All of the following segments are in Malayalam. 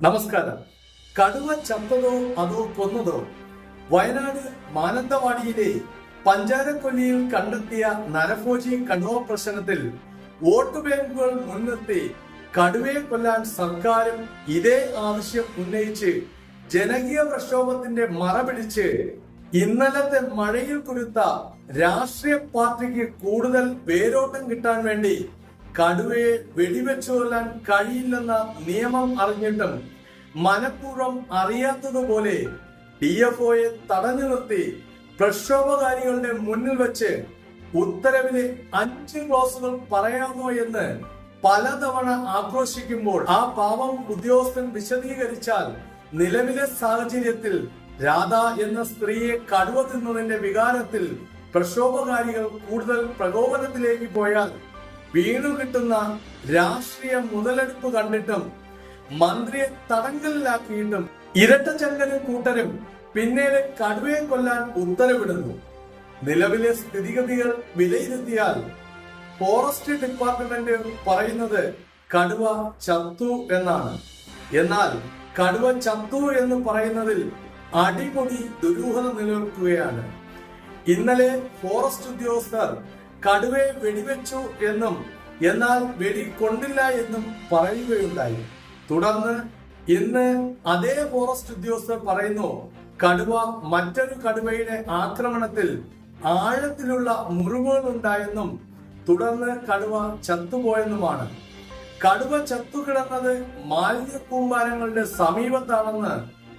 നമസ്കാരം. കടുവ ചത്തതോ അതോ കൊന്നതോ? വയനാട് മാനന്തവാടിയിലെ പഞ്ചാരക്കൊല്ലിയിൽ കണ്ടെത്തിയ നരഭോജി കടുവ പ്രശ്നത്തിൽ വോട്ട് ബാങ്കുകൾ മുൻനിർത്തി കടുവയെ കൊല്ലാൻ സർക്കാരും ഇതേ ആവശ്യം ഉന്നയിച്ച് ജനകീയ പ്രക്ഷോഭത്തിന്റെ മറ പിടിച്ച് ഇന്നലത്തെ മഴയിൽ കുരുത്ത രാഷ്ട്രീയ പാർട്ടിക്ക് കൂടുതൽ പേരോട്ടം കിട്ടാൻ വേണ്ടി കടുവയെ വെടിവെച്ചു കൊല്ലാൻ കഴിയില്ലെന്ന നിയമം അറിഞ്ഞിട്ടും മനഃപൂർവം അറിയാത്തതുപോലെ ഡി എഫ് ഒയെ തടഞ്ഞു നിർത്തി പ്രക്ഷോഭകാരികളുടെ മുന്നിൽ വെച്ച് ഉത്തരവിലെ അഞ്ച് ക്ലോസുകൾ പറയാമോ എന്ന് പലതവണ ആക്രോശിക്കുമ്പോൾ ആ പാവം ഉദ്യോഗസ്ഥൻ വിശദീകരിച്ചാൽ നിലവിലെ സാഹചര്യത്തിൽ രാധ എന്ന സ്ത്രീയെ കടുവ തിന്നതിന്റെ വികാരത്തിൽ പ്രക്ഷോഭകാരികൾ കൂടുതൽ പ്രകോപനത്തിലേക്ക് പോയാൽ വീണു കിട്ടുന്ന രാഷ്ട്രീയ മുതലെടുപ്പ് കണ്ടിട്ടും മന്ത്രിയെ തടങ്കലിലാക്കിയിട്ടും ഇരട്ടച്ചങ്കനും കൂട്ടരും പിന്നീട് കടുവയെ കൊല്ലാൻ ഉത്തരവിടുന്നു. നിലവിലെ സ്ഥിതിഗതികൾ വിലയിരുത്തിയാൽ ഫോറസ്റ്റ് ഡിപ്പാർട്ട്മെന്റ് പറയുന്നത് കടുവ ചത്തു എന്നാണ്. എന്നാൽ കടുവ ചത്തു എന്ന് പറയുന്നതിൽ അടിപൊളി ദുരൂഹത നിലനിൽക്കുകയാണ്. ഇന്നലെ ഫോറസ്റ്റ് ഉദ്യോഗസ്ഥർ കടുവയെ വെടിവെച്ചു എന്നും എന്നാൽ വെടി കൊണ്ടില്ല എന്നും പറയുകയുണ്ടായി. തുടർന്ന് ഇന്ന് അതേ ഫോറസ്റ്റ് ഉദ്യോഗസ്ഥർ പറയുന്നു കടുവ മറ്റൊരു കടുവയുടെ ആക്രമണത്തിൽ ആഴത്തിലുള്ള മുറിവുകൾ ഉണ്ടായെന്നും തുടർന്ന് കടുവ ചത്തുപോയെന്നുമാണ്. കടുവ ചത്തുകിടന്നത് മാലിന്യ കൂമ്പാരങ്ങളുടെ സമീപത്താണെന്ന്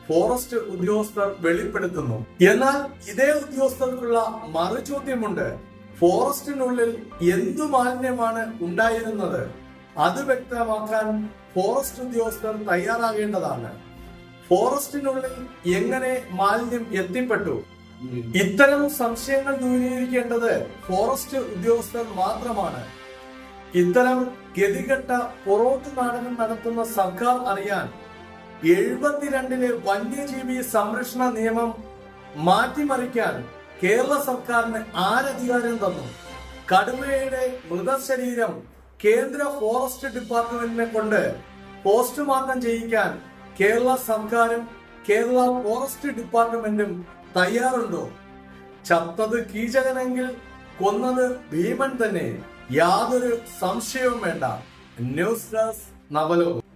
ഫോറസ്റ്റ് ഉദ്യോഗസ്ഥർ വെളിപ്പെടുത്തുന്നു. എന്നാൽ ഇതേ ഉദ്യോഗസ്ഥർക്കുള്ള മറുചോദ്യമുണ്ട്. ഫോറസ്റ്റിനുള്ളിൽ എന്തു മാലിന്യമാണ് ഉണ്ടായിരുന്നത്? അത് വ്യക്തമാക്കാൻ ഫോറസ്റ്റ് ഉദ്യോഗസ്ഥർ തയ്യാറാകേണ്ടതാണ്. ഫോറസ്റ്റിനുള്ളിൽ എങ്ങനെ മാലിന്യം എത്തിപ്പെട്ടു? ഇത്തരം സംശയങ്ങൾ ദൂരീകരിക്കേണ്ടത് ഫോറസ്റ്റ് ഉദ്യോഗസ്ഥർ മാത്രമാണ്. ഇത്തരം ഗതികെട്ട പുറോട്ട് നാടകം നടത്തുന്ന സർക്കാർ അറിയാൻ എഴുപത്തിരണ്ടിലെ വന്യജീവി സംരക്ഷണ നിയമം മാറ്റിമറിക്കാൻ കേരള സർക്കാരിന് ആരധികാരം തന്നു? കടുവയുടെ മൃതശരീരം കേന്ദ്ര ഫോറസ്റ്റ് ഡിപ്പാർട്ട്മെന്റിനെ കൊണ്ട് പോസ്റ്റ്മോർട്ടം ചെയ്യിക്കാൻ കേരള സർക്കാരും കേരള ഫോറസ്റ്റ് ഡിപ്പാർട്ട്മെന്റും തയ്യാറുണ്ടോ? ചത്തത് കീചകനെങ്കിൽ കൊന്നത് ഭീമൻ തന്നെ. യാതൊരു സംശയവും വേണ്ട. News desk Navalokam.